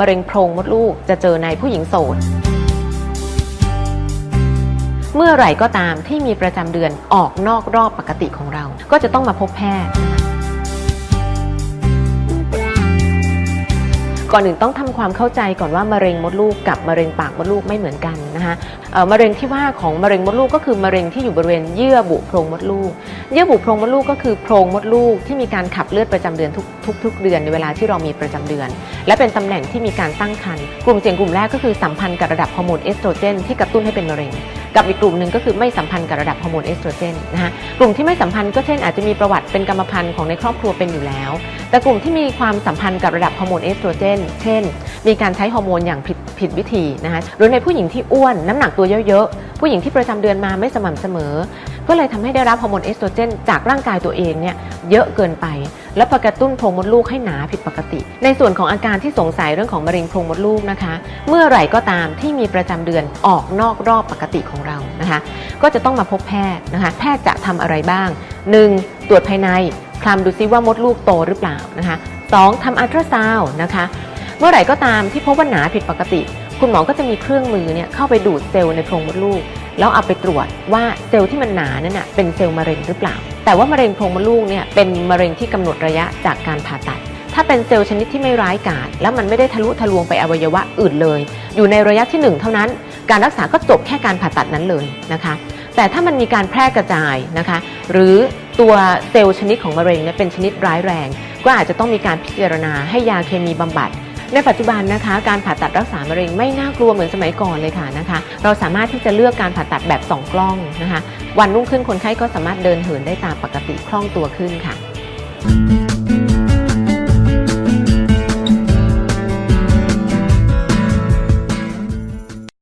มะเร็งโพรงมดลูกจะเจอในผู้หญิงโสด เมื่อไหร่ก็ตามที่มีประจำเดือนออกนอกรอบปกติของเรา ก็จะต้องมาพบแพทย์ ก่อนอื่นต้องทำความเข้าใจก่อนว่ามะเร็งมดลูกกับมะเร็งปากมดลูกไม่เหมือนกันนะคะมะเร็งที่ว่าของมะเร็งมดลูกก็คือมะเร็งที่อยู่บริเวณเยื่อบุโพรงมดลูก เยื่อบุโพรงมดลูกก็คือโพรงมดลูกที่มีการขับเลือดประจำเดือนทุกทุกทุกเดือนในเวลาที่เรามีประจำเดือน และเป็นตำแหน่งที่มีการตั้งครรภ์กลุ่มเสี่ยงกลุ่มแรกก็คือสัมพันธ์กับระดับฮอร์โมนเอสโตรเจนที่กระตุ้นให้เป็นมะเร็ง กับอีกกลุ่มหนึ่งก็คือไม่สัมพันธ์กับระดับฮอร์โมนเอสโตรเจนนะคะกลุ่มที่ไม่สัมพันธ์ก็เช่นอาจจะมีประวัติเป็นกรรมพันธุ์ของในครอบครัวเป็นอยู่แล้ว แต่กลุ่มที่มีความสัมพันธ์กับระดับฮอร์โมนเอสโตรเจนเช่น มีการใช้ฮอร์โมนอย่างผิดผิดวิธีนะคะหรือในผู้หญิงที่อ้วนน้ำหนักตัวเยอะๆผู้หญิงที่ประจำเดือนมาไม่สม่ำเสมอ ก็เลยทำให้ได้รับฮอร์โมนเอสโตรเจนจากร่างกายตัวเองเนี่ยเยอะเกินไป แล้วกระตุ้นโพรงมดลูกให้หนาผิดปกติ ในส่วนของอาการที่สงสัยเรื่องของมะเร็งโพรงมดลูกนะคะ เมื่อไหร่ก็ตามที่มีประจำเดือนออกนอกรอบปกติของเรานะคะ ก็จะต้องมาพบแพทย์นะคะแพทย์จะทำอะไรบ้าง 1. ตรวจภายในคลำดูซิว่ามดลูกโตหรือเปล่านะคะ 2. ทำอัลตราซาวน์นะคะ เมื่อไหร่ก็ตามที่พบว่าหนาผิดปกติ คุณหมอก็จะมีเครื่องมือเนี่ยเข้าไปดูดเซลล์ในโพรงมดลูก แล้วเอาไปตรวจว่าเซลล์ที่มันหนานั่นน่ะเป็นเซลล์มะเร็งหรือเปล่า แต่ว่ามะเร็งโพรงมดลูกเนี่ยเป็นมะเร็งที่กำหนดระยะจากการผ่าตัด ถ้าเป็นเซลล์ชนิดที่ไม่ร้ายกาจแล้วมันไม่ได้ทะลุทะลวงไปอวัยวะอื่นเลย อยู่ในระยะที่หนึ่งเท่านั้น การรักษาก็จบแค่การผ่าตัดนั้นเลยนะคะ แต่ถ้ามันมีการแพร่กระจายนะคะ หรือตัวเซลล์ชนิดของมะเร็งเนี่ยเป็นชนิดร้ายแรง ก็อาจจะต้องมีการพิจารณาให้ยาเคมีบำบัด ในปัจจุบันนะคะ การผ่าตัดรักษามะเร็งไม่น่ากลัวเหมือนสมัยก่อนเลยค่ะนะคะ เราสามารถที่จะเลือกการผ่าตัดแบบสองกล้องนะคะ วันรุ่งขึ้นคนไข้ก็สามารถเดินเหินได้ตามปกติคล่องตัวขึ้นค่ะ